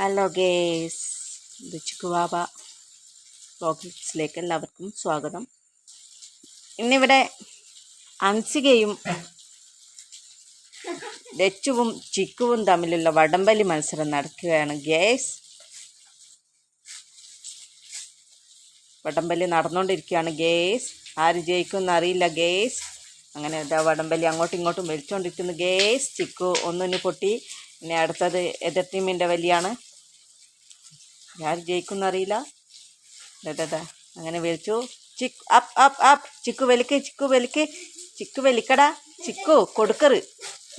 Hello guys ഇത് ചുക്കുവാബ വ്ളോഗ്സിലേക്ക് എല്ലാവർക്കും സ്വാഗതം. ഇന്നിവിടെ അൻസികയും ലച്ചുവും ചിക്കുവും തമ്മിലുള്ള വടംവലി മത്സരം നടക്കുകയാണ്. ഗേസ് വടംവലി നടന്നുകൊണ്ടിരിക്കുകയാണ്. ഗേസ് ആര് ജയിക്കുമെന്ന് അറിയില്ല. ഗേസ് അങ്ങനെ ഇതാ വടംവലി അങ്ങോട്ടും ഇങ്ങോട്ടും വലിച്ചുകൊണ്ടിരിക്കുന്നു ഗേസ് ചിക്കു ഒന്നിന് പൊട്ടി. പിന്നെ അടുത്തത് എതിർ ടീമിന്റെ വലിയാണ്. ആര് ജയിക്കും അറിയില്ല ദാ അങ്ങനെ വലിച്ചു ചിക്ക് അപ്പ് അപ്പ് അപ്പ് ചിക്കു വലിക്ക് ചിക്കു വലിക്ക് ചിക്കു വലിക്കടാ ചിക്കു കൊടുക്കറ്.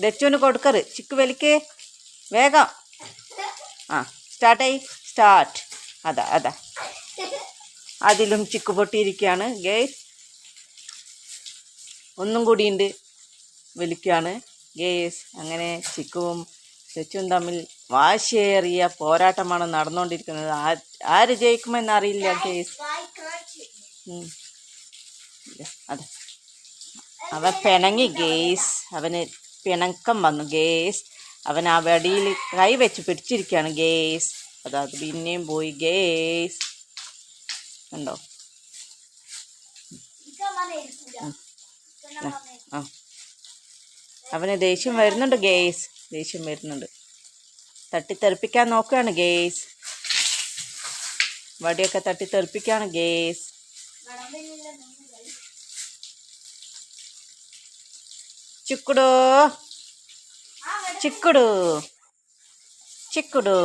ദക്ഷുവിന് കൊടുക്കറ്. ചിക്കു വലിക്ക് വേഗം. ആ സ്റ്റാർട്ടായി സ്റ്റാർട്ട് അതാ അതാ. അതിലും ചിക്കു പൊട്ടിയിരിക്കുകയാണ് ഗേസ് ഒന്നും കൂടിയുണ്ട്. വലിക്കുകയാണ് ഗേസ് അങ്ങനെ ചിക്കുവും ലച്ചുവും തമ്മിൽ വാശിയേറിയ പോരാട്ടമാണ് നടന്നുകൊണ്ടിരിക്കുന്നത്. ആര് ജയിക്കുമെന്നറിയില്ല കേസ്. അതെ. അവൻ പിണങ്ങി ഗേസ്. അവന് പിണക്കം വന്നു ഗേസ്. അവൻ ആ വെടിയിൽ കൈ വെച്ച് പിടിച്ചിരിക്കുകയാണ് ഗേസ്. അതത് പിന്നെയും പോയി ഗേസ്. കണ്ടോ? ആ. അവന് ദേഷ്യം വരുന്നുണ്ട് ഗേസ്. ദേഷ്യം വരുന്നുണ്ട്. തട്ടിത്തെറിപ്പിക്കാൻ നോക്കുകയാണ് ഗേസ്. വടിയൊക്കെ തട്ടിത്തെറിപ്പിക്കുകയാണ് ഗേസ്. ചിക്കുടു. ചിക്കുടു. ചിക്കുടു.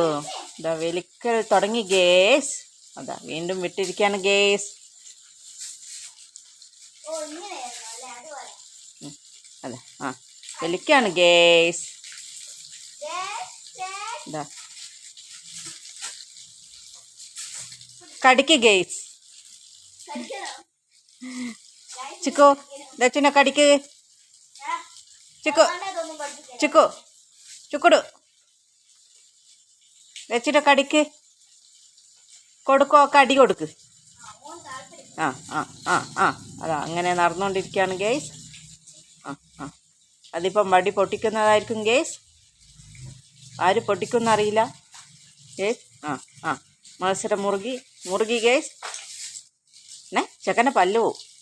ഇതാ വെലിക്കൽ തുടങ്ങി ഗേസ്. അതാ വീണ്ടും വിട്ടിരിക്കുകയാണ് ഗേസ്. അതെ ആ. വലിക്കാണ് ഗേസ് ഇതാ കടിക്ക് ഗേസ് ചിക്കോ ദച്ചുനെ കടിക്ക്. ചിക്കോ ചിക്കോ ചുക്കുടു. ദച്ചുനെ കടിക്ക്. കൊടുക്കോ കടി കൊടുക്ക്. ആ ആ ആ ആ. അതാ അങ്ങനെ നടന്നുകൊണ്ടിരിക്കുകയാണ് ഗേസ് ആ ആ. അതിപ്പം വടി പൊട്ടിക്കുന്നതായിരിക്കും ഗേസ്. ആര് പൊട്ടിക്കുന്നറിയില്ല ഗേസ് ആ ആ. മത്സരം മുറുകി മുറുകി ഗേസ്. ഏ ചെക്കന്റെ പല്ല് പോവും.